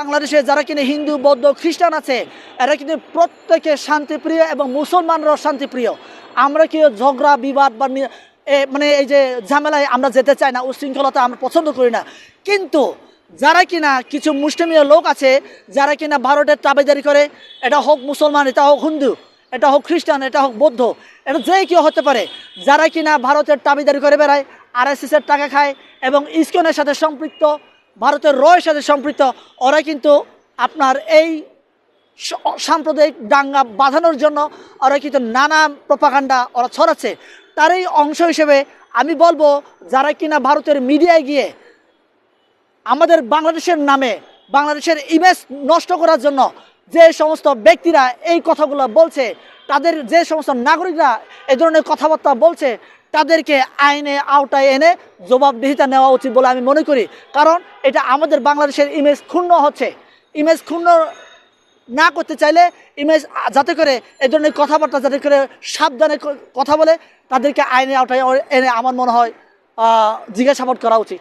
বাংলাদেশে যারা কিনা হিন্দু, বৌদ্ধ, খ্রিস্টান আছে, এরা কিন্তু প্রত্যেকে শান্তিপ্রিয় এবং মুসলমানরাও শান্তিপ্রিয়। আমরা কি ঝগড়া, বিবাদ বা মানে এই যে ঝামেলায় আমরা যেতে চাই না, উশৃঙ্খলতা আমরা পছন্দ করি না। কিন্তু যারা কিনা কিছু মুসলিমীয় লোক আছে, যারা কিনা ভারতের তাবেদারি করে, এটা হোক মুসলমান, এটা হোক হিন্দু, এটা হোক খ্রিস্টান, এটা হোক বৌদ্ধ, এটা যে কেউ হতে পারে, যারা কিনা ভারতের তাবেদারি করে বেড়ায় আর এর টাকা খায় এবং ইস্কনের সাথে সম্পৃক্ত ভারতের রয়ের সাথে সম্পৃক্ত ওরা কিন্তু আপনার এই সাম্প্রদায়িক দাঙ্গা বাঁধানোর জন্য ওরা কিন্তু নানা প্রপাকাণ্ডা ওরা ছড়াচ্ছে। তারই অংশ হিসেবে আমি বলব, যারা কিনা ভারতের মিডিয়ায় গিয়ে আমাদের বাংলাদেশের নামে, বাংলাদেশের ইমেজ নষ্ট করার জন্য যে সমস্ত ব্যক্তিরা এই কথাগুলো বলছে, তাদের যে সমস্ত নাগরিকরা এ ধরনের কথাবার্তা বলছে তাদেরকে আইনে আওতায় এনে জবাবদিহিতা নেওয়া উচিত বলে আমি মনে করি। কারণ এটা আমাদের বাংলাদেশের ইমেজ ক্ষুণ্ণ হচ্ছে। ইমেজ ক্ষুণ্ণ না করতে চাইলে ইমেজ যাতে করে এই ধরনের কথাবার্তা যাতে করে সাবধানে কথা বলে তাদেরকে আইনে আওতায় এনে আমার মনে হয় জিজ্ঞাসাবাদ করা উচিত।